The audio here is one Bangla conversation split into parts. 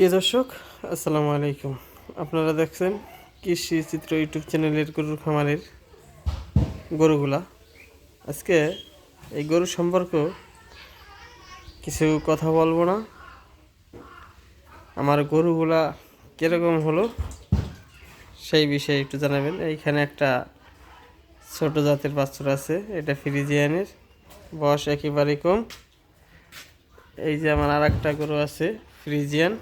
প্রিয় দর্শক, আসসালামু আলাইকুম। আপনারা দেখছেন কৃষি চিত্র ইউটিউব চ্যানেলের গরুর খামারের গরুগুলা। আজকে এই গরু সম্পর্ক কিছু কথা বলব না। আমার গরুগুলা কীরকম হলো সেই বিষয়ে একটু জানাবেন। এইখানে একটা ছোট জাতের বাছুর আছে, এটা ফ্রিজিয়ানের, বয়স একেবারে কম। এই যে আমার আর একটা গরু আছে, ফ্রিজিয়ান।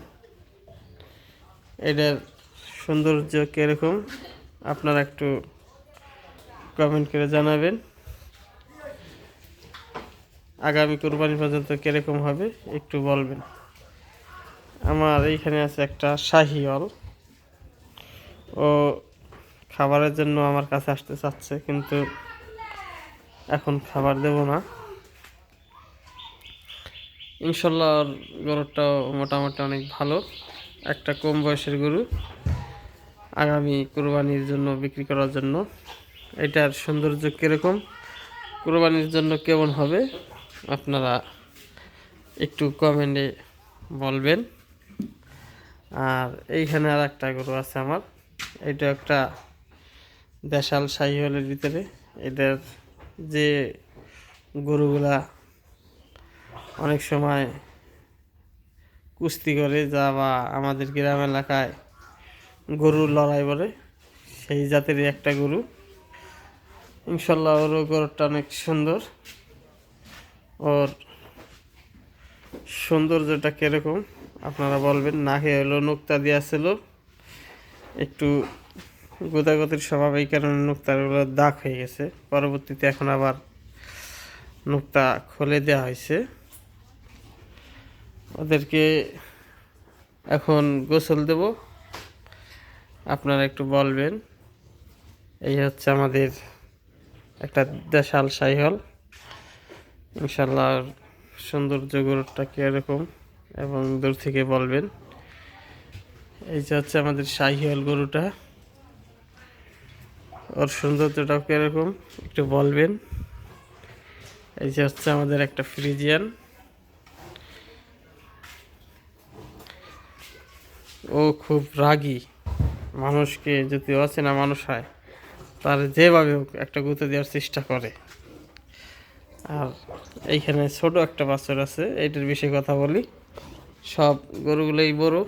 এটার সৌন্দর্য কীরকম? আপনারা একটু কমেন্ট করে জানাবেন। আগামী কোরবানি পর্যন্ত কীরকম হবে, একটু বলবেন। আমার এইখানে আছে একটা শাহিওয়াল। ও খাবারের জন্য আমার কাছে আসতে চাচ্ছে, কিন্তু এখন খাবার দেব না। ইনশাল্লাহ ওর গরুটাও মোটামুটি অনেক ভালো। একটা কম বয়সের গরু আগামী কোরবানির জন্য বিক্রি করার জন্য। এটার সৌন্দর্য কীরকম? কোরবানির জন্য কেমন হবে? আপনারা একটু কমেন্টে বলবেন। আর এইখানে আর একটা গরু আছে আমার। এটা একটা দেশাল হলের ভিতরে। এটার যে গরুগুলা অনেক সময় কুস্তি করে যা বা আমাদের গ্রাম এলাকায় গরুর লড়াই বলে। সেই জাতেরই একটা গরু। ইনশাল্লাহ ওর গরুটা অনেক সুন্দর। ওর সৌন্দর্যটা কীরকম, আপনারা বলবেন। না নাকে হলো নোক্তা ছিল। একটু গোদাগতির স্বভাব এই কারণে নোক্তাগুলো দাগ হয়ে গেছে। পরবর্তীতে এখন আবার নোক্তা খুলে দেওয়া হয়েছে। ওদেরকে এখন গোসল দেব। আপনারা একটু বলবেন, এই হচ্ছে আমাদের একটা দেশাল সাইহল। ইনশাল্লাহ সৌন্দর্য গরুটা কীরকম এবং দূর থেকে বলবেন। এই যে হচ্ছে আমাদের শাহিয়াল গরুটা, ওর সৌন্দর্যটাও কীরকম একটু বলবেন। এই যে হচ্ছে আমাদের একটা ফ্রিজিয়ান। ও খুব রাগী। মানুষকে যদি অচেনা মানুষ হয়, তার যেভাবে হোক একটা গুঁতে দেওয়ার চেষ্টা করে। আর এইখানে ছোট একটা বাছর আছে, এইটার বিষয়ে কথা বলি। সব গরুগুলোই বড়।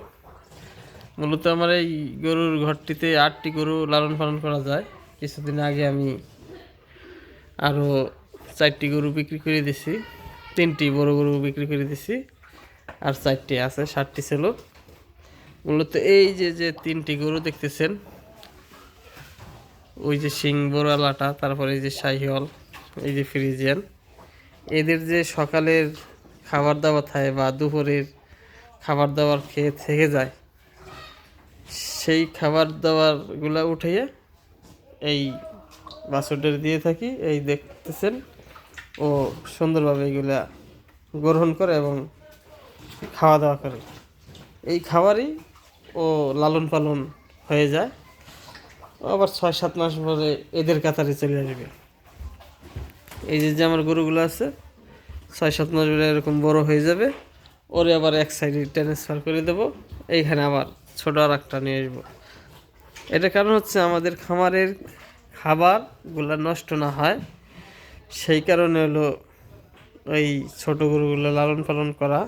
মূলত আমার এই গরুর ঘরটিতে আটটি গরু লালন পালন করা যায়। কিছুদিন আগে আমি আরও চারটি গরু বিক্রি করে দিছি। তিনটি বড় গরু বিক্রি করে দিছি। আর চারটি আছে ষাটটি ছিল। মূলত এই যে যে তিনটি গরু দেখতেছেন, ওই যে শিং বড়ালাটা তারপরে এই যে শাহিওয়াল, এই যে ফ্রিজিয়ান, এদের যে সকালের খাবার দাবার থাকে বা দুপুরের খাবার দাবার খেয়ে থেকে যায়, সেই খাবার দাবারগুলো উঠিয়ে এই বাছরটার দিয়ে থাকি, এই দেখতেছেন, ও সুন্দরভাবে এগুলা গ্রহণ করে এবং খাওয়া দাওয়া করে। এই খাবারই ও লালন পালন হয়ে যায়। আবার ছয়, সাত মাস পরে এদের কাতারে চলে আসবে। এই যে যে আমার গরুগুলো আছে, ছয়, সাত মাস পরে এরকম বড় হয়ে যাবে, ওরে আবার এক সাইডে ট্রান্সফার করে দেবো, এইখানে আবার ছোট আর একটা নিয়ে আসব। এটা কারণ হচ্ছে আমাদের খামারের খাবারগুলো নষ্ট না হয়, সেই কারণে হলো ওই ছোটো গরুগুলো লালন পালন করা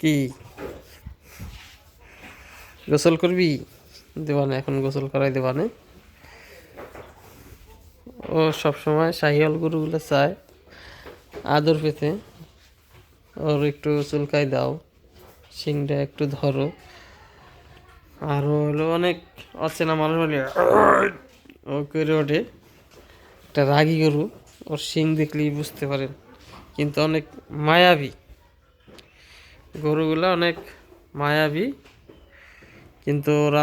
কি গোসল করবি? দেবানে এখন গোসল করাই দেবানে ও সবসময় শাহিয়াল গরুগুলো চায় আদর পেতে। ওর একটু চুলকাই দাও, শিংটা একটু ধরো। আর হলো অনেক অচেনা মানুষ হলে ও করে ওঠে। একটা রাগি গরু, ওর শিং দেখলেই বুঝতে পারেন। কিন্তু অনেক মায়াবী। গরুগুলো অনেক মায়াবী। কিন্তু ওরা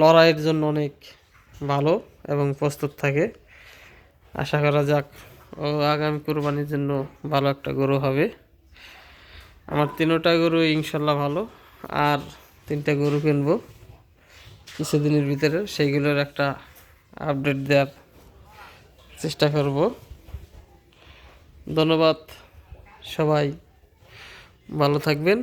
লড়াইয়ের জন্য অনেক ভালো এবং প্রস্তুত থাকে। আশা করা যাক ও আগামী কোরবানির জন্য ভালো একটা গরু হবে। আমার তিনোটা গরু ইনশাল্লাহ ভালো, আর তিনটা গরু কিনবো কিছুদিনের ভিতরে। সেইগুলোর একটা আপডেট দেওয়ার চেষ্টা করব। ধন্যবাদ সবাই, ভালো থাকবেন।